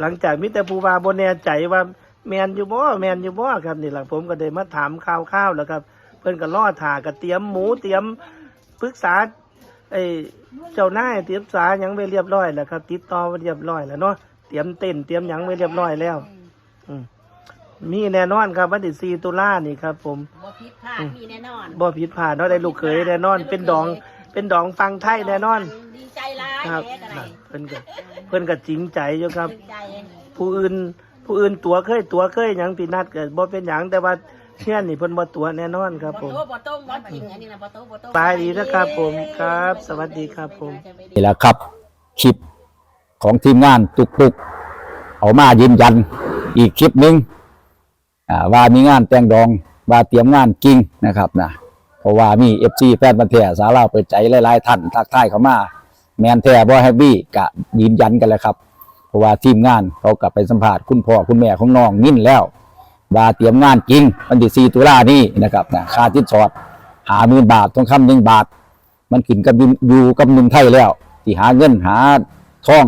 หลังจากมิแต่ผู้ว่าบ่แน่ใจว่าแมนอยู่บ่แมนอยู่บ่ครับนี่หลังผมก็ได้มาถามข่าวๆแล้วครับ เพิ่นก็รอถ่าก็เตรียมหมูเตรียมปรึกษาไอ้เจ้านายเตรียมสาหยังไว้เรียบร้อยแล้วครับ ติดต่อไว้เรียบร้อยแล้วเนาะเตรียมเต้นเตรียมหยังไว้เรียบร้อยแล้ว อืมมีแน่นอนครับวันที่4ตุลานี่ครับ ผมบ่ผิดพลาดมีแน่นอนบ่ผิดพลาดเนาะได้ลูกเขยแน่นอน เป็นดองเป็นดองฟังไทยแน่นอน ดีใจร้าย ครับแม่ก็ได้เพิ่นก็เพิ่นก็จริงใจอยู่ครับดีใจ ผู้อื่นผู้อื่นตัวเคยตัวเคยหยังปีนัดก็บ่เป็นหยังแต่ว่าเชื่อนี่เพิ่นบ่ตัวแน่นอนครับบ่ผมโตบ่ต้มบ่จริงอันนี้นะบ่โตบ่ต้มบายดีนะครับผมครับ สวัสดีครับผม นี่แหละครับคลิปของทีมงานตุกตุกเอามายืนยันอีกคลิปหนึ่งอ่าว่ามีงานแต่งดองว่าเตรียมงานจริงนะครับนะเพราะว่ามีเอฟซีแฟนบันเทสาวเล่าวเปิดใจหลายๆท่านทักทายเข้ามา แมนแท้บอยแฮปปี้กะยืนยันกันแล้วครับเพราะว่าทีมงานเขากลับไปสัมภาษณ์คุณพ่อคุณแม่ของน้องนิ่นแล้ว ว่าเตรียมงานจริงวันที่4ตุลานี้นะครับนะค่าทิศสอดหาหมื่นบาททองคำหนึ่งบาท มันขึ้นกับอยู่กับหนุ่มไทยแล้วที่หาเงินหาท่อง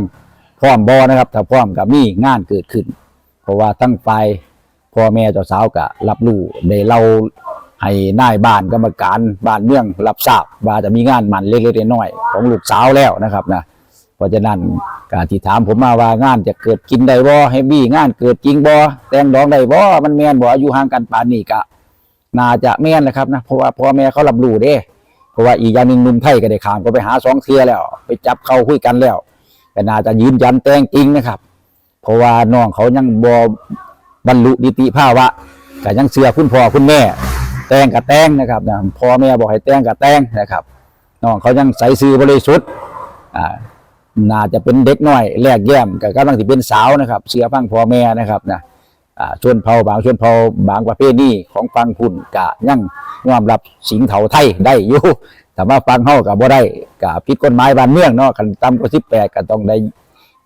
พร้อมบอนะครับ ถ้าพร้อมกับมีงานเกิดขึ้น เพราะว่าทั้งฝ่ายพ่อแม่เจ้าสาวกะรับรู้ได้เล่า ให้นายบ้านกรรมการบ้านเมืองรับทราบว่าจะมีงานมันเล็กๆน้อยๆของลูกสาวแล้วนะครับนะเพราะฉะนั้นการที่ถามผมมาว่างานจะเกิดกินได้บ่ให้บี้งานเกิดจริงบ่แต่งดองได้บ่มันแม่นบ่อายุห่างกันป่านนี้กะน่าจะแม่นนะครับนะเพราะว่าพ่อแม่เขารับรู้เด้ เพราะว่าอีกอย่างหนึ่งนุ่มไทยก็ได้ขามก็ไปหาสองเทือแล้ว ไปจับเขาคุยกันแล้วก็น่าจะยืนยันแต่งจริงนะครับ เพราะว่าน้องเขายังบอบรรลุนิติภาวะก็ยังเสือคุณพ่อคุณแม่ แต่งกับแต่งนะครับนะพ่อแม่บอกให้แต่งกับแต่งนะครับน้องเขายังใส่ซื่อบริสุทธิ์อ่าน่าจะเป็นเด็กน้อยแลกแย้มกับกำลังที่เป็นสาวนะครับ เสือฟังพ่อแม่นะครับนะอ่าชนเผ่าบางชนเผ่าบางประเภทนี้ของฟังคุณกะยังยอมรับสิงเถาไทยได้อยู่แต่ว่าฟังเฮากับบ่ได้กับผิดกฎหมายบ้านเมืองเนาะกันต่ำกว่า18ก็ต้องได้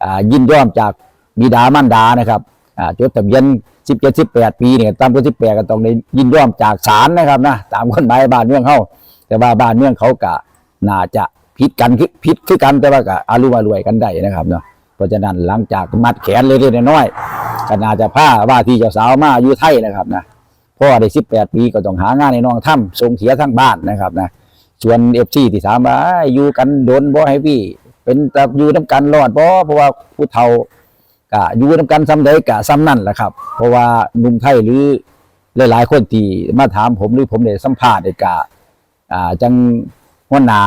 อ่ายินยอมจากบิดามารดานะครับ จดทะเบียน17 18ปีเนี่ยต่ำกว่า18ก็ต้องได้ยินยอมจากศาลนะครับนะตามกฎหมายบ้านเมืองเฮาแต่ว่าบ้านเมืองเขาก็น่าจะผิดกันคือผิดคือกันแต่ว่าก็อารุมารวยกันได้นะครับเนาะเพราะฉะนั้นหลังจากมัดแขนเล็กๆน้อยๆก็น่าจะพาว่าที่เจ้าสาวมาอยู่ไทยนะครับนะพ่อได้สิบแปดปีก็ต้องหางานในน้องถ้ำส่งเสียทั้งบ้านนะครับนะส่วนเอฟซีที่ถามว่าอยู่กันโดนบ่ให้พี่ เป็นแตะอยู่น้ำกันรอดบ่เพราะว่าผู้เฒ่า กะอยู่น้ำกันซ้ำใดกะซ้ำนั่นแหละครับ เพราะว่าหนุ่มไทยหรือหลาย ๆ คนที่มาถามผมหรือผมได้สัมภาษณ์กะอ่าจังหัวหน้า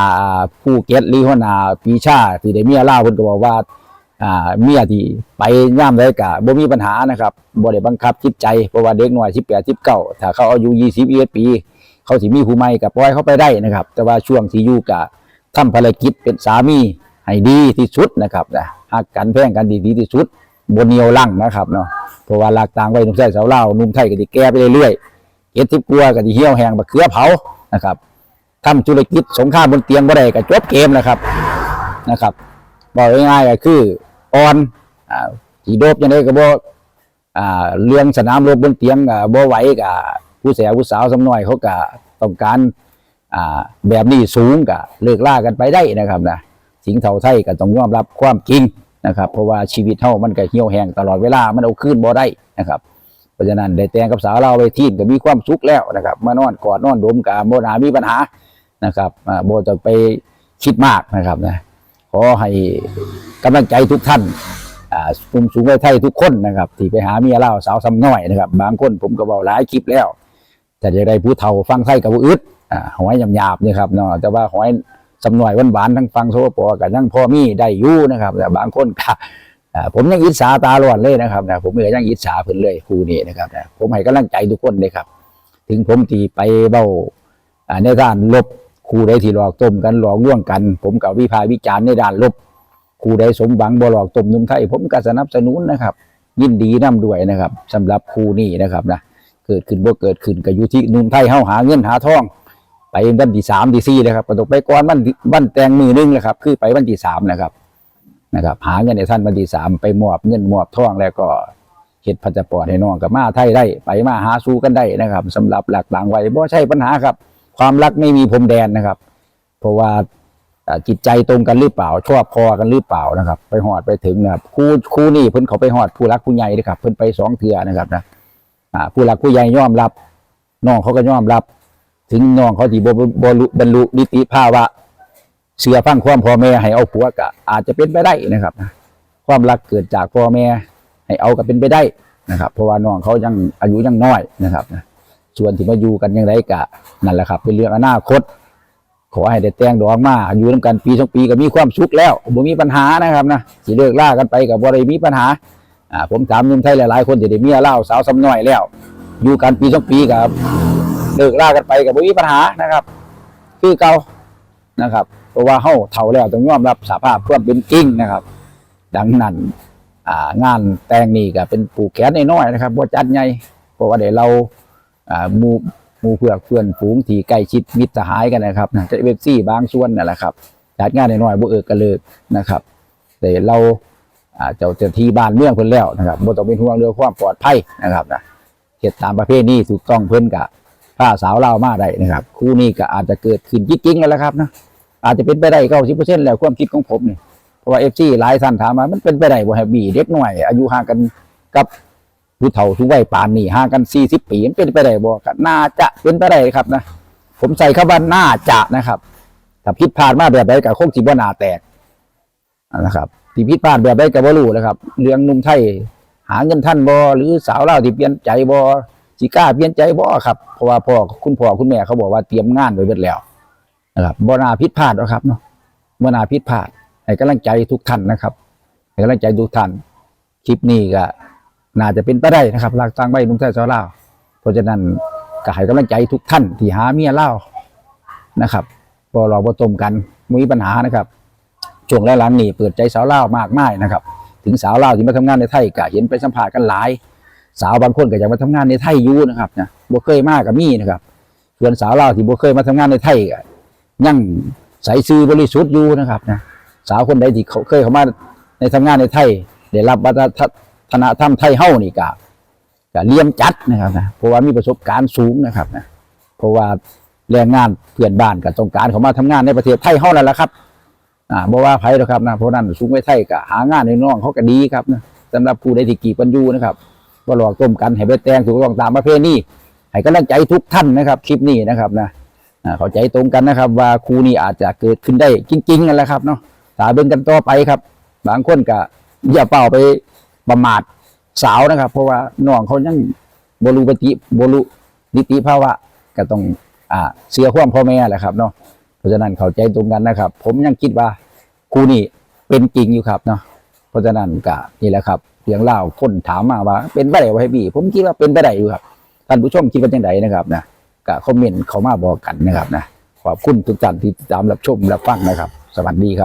ผู้เก็ตหรือหัวหน้าปีชาที่ได้เมียเล่าเพิ่นก็บอกว่าอ่าเมียที่ไปย่ามได้กะบ่มีปัญหานะครับบ่ได้บังคับจิตใจเพราะว่าเด็กน้อย18 19ถ้าเขาอายุ20 21ปีเขาสิมีผู้ใหม่ก็ปล่อยเขาไปได้นะครับ แต่ว่าช่วงที่อยู่กะทำภารกิจเป็นสามีให้ดีที่สุดนะครับนะหักกันแพ่งกันดีดีที่สุด บนเนียวลังนะครับเนาะเพราะว่าหลักต่างไว้นุ่มไทยสาวเล่านุ่มไทยก็สิแก่ไปเรื่อยๆเอ็ดทิบกลัวก็สิเหี่ยวแหงบักเขือเผานะครับทำธุรกิจสงครามบนเตียงบ่ได้ก็จบเกมนะครับนะครับบอกง่ายๆก็คืออ่อนอ่าสีโดบยังไงก็บ่อ่าเรื่องสนามรบบนเตียงอ่บ่ไหวกับผู้แสผู้สาวสำน้อยเขาก็ต้องการอ่าแบบนี้สูงก็เลิกล่ากันไปได้นะครับนะสิงเท่าไทยก็ต้องยอมรับความจริง นะครับ เพราะว่าชีวิตเฮามันก็เหี่ยวแห้งตลอดเวลามันเอาคืนบ่ได้นะครับเพราะฉะนั้นได้แต่งกับสาวเราไปทีนก็มีความสุขแล้วนะครับมานอนกอดนอนดมกับบ่น่ามีปัญหานะครับอ่าบ่ต้องไปคิดมากนะครับนะขอให้กำลังใจทุกท่านอ่าสูงสูงไว้ไทยทุกคนนะครับ ที่ไปหาเมียเล่าสาวซ้ำน้อยนะครับ บางคนผมก็บอกหลายคลิปแล้วแต่จะได้ผู้เฒ่าฟังไทยกับผู้อึดหอยหยาบๆนี่ครับเนาะแต่ว่าหอย สำน่อยหวานทั้งฟังโซปอกับยังพ่อมีได้อยู่นะครับแต่บางคนก็อ่าผมยังอิจฉาตาล้วนเลยนะครับนะผมก็ยังอิจฉาเพิ่นเลยคู่นี้นะครับนะผมให้กำลังใจทุกคนเลยครับ ถึงผมที่ไปเบ้าในด้านลบครูใดที่หลอกต้มกันหลอกล่วงกัน ผมกับวิพากษ์วิจารณ์ในด้านลบครูใดสมหวังบ่หลอกต้มนุ่มไทย ผมก็สนับสนุนนะครับ ยินดีนํด้วยนะครับสำหรับครูนี้นะครับนะเกิดขึ้นบ่เกิดขึ้นก็อยู่ที่นุ่มไทยเฮาหาเงินหาทอง ไปวันที่สามที่สี่นะครับก็ต้องไปก่อนวันวันแต่งมือหนึงนะครับ คือไปวันที่สามนะครับ นะครับ หาเงินในท่านวันที่สามไปมอบเงินมอบท่องแล้วก็เฮ็ดพาสปอร์ตให้น้องกับมาไทยได้ ไปมาหาสู้กันได้นะครับสำหรับหลักหลังไว้บ่ใช่ปัญหาครับ ความรักไม่มีพรมแดนนะครับ เพราะว่าจิตใจตรงกันหรือเปล่า ชอบพอกันหรือเปล่านะครับ ไปหอดไปถึงนะครับครูครูนี่เพิ่นเขาไปหอดผู้รักผู้ใหญ่นะครับ เพิ่นไปสองเทือนะครับนะผู้รักผู้ใหญ่ยอมรับน้องเขาก็ยอมรับ ถึงน้องเขาที่บ่บ่บ่รู้บรรลุนิติภาวะ เสือฟังความพ่อแม่ให้เอาผัวก็อาจจะเป็นไปได้นะครับนะความรักเกิดจากพ่อแม่ให้เอาก็เป็นไปได้นะครับ เพราะว่าน้องเขายังอายุยังน้อยนะครับนะส่วนที่มาอยู่กันยังไงกะนั่นแหละครับ เป็นเรื่องอนาคต ขอให้ได้แต่งดอกมาอยู่ร่วมกันปีสองปีก็มีความสุขแล้วบ่มีปัญหานะครับนะสิเลิกล่ากันไปกับบ่ได้มีปัญหาอ่าผมถามนุ่มไทยหลายๆคนที่ได้เมียเล่าสาวสำน้อยแล้ว อยู่กันปีสองปีกับ เลิกลากันไปกับมีปัญหานะครับ คือเก่านะครับ เพราะว่าเฮาเฒ่าแล้วต้องยอมรับสภาพความเป็นจริงนะครับ ดังนั้นอ่างานแต่งนี่ก็เป็นปลูกแขนน้อยๆนะครับบ่จัดใหญ่เพราะว่าเดี๋ยวเราอ่าหมู่หมู่เพื่อเพื่อนฝูงที่ใกล้ชิดมิตรสหายกันนะครับนะจะเว็บซี่บางส่วนนั่นแหละครับจัดงานน้อยๆบ่เอิกกันเลยนะครับแต่เราอ่าเจ้าเจ้าที่บ้านเมืองเพิ่นแล้วนะครับบ่ต้องเป็นห่วงเรื่องความปลอดภัยนะครับนะเฮ็ดตามประเพณีถูกต้องเพิ่นก็ พาสาวเล่ามาได้นะครับ คู่นี้ก็อาจจะเกิดขึ้นจริงๆแล้วครับนะอาจจะเป็นไปได้90%แล้วความคิดของผมเนี่เพราะว่าเอฟซีหลายท่านถามมามันเป็นไปได้บ่แฮบบี้เด็กหน่อย อายุห่างกันกับผู้เฒ่าทุกวัยป่านนี้ห่างกันสี่สิบปีมันเป็นไปได้บ่ก็น่าจะเป็นไปได้ครับนะผมใส่คำว่าน่าจะนะครับถ้าผิดพลาดมาแบบใดก็คงสิบ่น่าแตกนะครับที่ผิดพลาดแบบใดก็บ่รู้นะครับ เรื่องนุ่มไทยหาเงินท่านบ่หรือสาวเล่าที่เปลี่ยนใจบ่ สิกล้าเปลี่ยนใจบ่ครับเพราะว่าพ่อคุณพ่อคุณแม่เขาบอกว่าเตรียมงานไว้เบิดแล้วนะครับบ่นาผิดพลาดหรอกครับเนาะบ่นาผิดพลาดให้กำลังใจทุกท่านนะครับให้กำลังใจทุกท่านคลิปนี้ก็น่าจะเป็นไปได้นะครับหลักตั้งใบนุ่งไทยสาวลาเพราะฉะนั้นก็ให้กำลังใจทุกท่านที่หาเมียเล่านะครับบ่รอบ่ต้มกันมีปัญหานะครับช่วงแรกหลังนี่เปิดใจสาวเล่ามากมายนะครับ ถึงสาวเล่าที่มาทำงานในไทยก็เห็นไปสัมภาษณ์กันหลาย สาวบางคนก็อยากมาทำงานในไทยอยู่นะครับนะบ่เคยมากกับมี่นะครับ ส่วนสาวลาวที่บ่เคยมาทำงานในไทยก็ยังใส่ซื่อบริสุทธิ์อยู่นะครับนะสาวคนใดที่เขาเคยเข้ามาในทำงานในไทยได้รับวัฒนธรรมไทยเฮ้านี่ก็ก็เลี่ยมจัดนะครับนะเพราะว่ามีประสบการณ์สูงนะครับนะเพราะว่าแรงงานเพื่อนบ้านกับต้องการเขามาทำงานในประเทศไทยเฮ้านั่นแหละครับอ่าบ่ว่าไผหรอกครับนะเพราะนั้นสูงไว้ไทยก็หางานในน้องเขาก็ดีครับนะสำหรับผู้ใดที่กีบกันอยู่นะครับ บ่หลอกต้มกันให้ไปแต่งถูกต้องตามประเพณีให้กำลังใจทุกท่านนะครับ คลิปนี้นะครับนะเข้าใจตรงกันนะครับ ว่าครูนี่อาจจะเกิดขึ้นได้จริงๆนั่นแหละครับเนาะตาเบิ่งกันต่อไปครับ บางคนก็อย่าเป่าไปประมาทสาวนะครับ เพราะว่าน้องเขายังบรูปฏิบรูนิติภาวะก็ต้องอ่าเสียความพ่อแม่แหละครับเนาะเพราะฉะนั้นเข้าใจตรงกันนะครับ ผมยังคิดว่าครูนี่เป็นจริงอยู่ครับเนาะเพราะฉะนั้นก็นี่แหละครับ เรื่องเล่าคนถามมาว่า เป็นไปได้ไหมพี่ผมคิดว่าเป็นไปได้อยู่ครับท่านผู้ชมคิดว่าจังไรนะครับนะก็คอมเมนต์เข้ามาบอกกันนะครับนะขอบคุณทุกท่านที่ตามรับชมรับฟังนะครับ สวัสดีครับ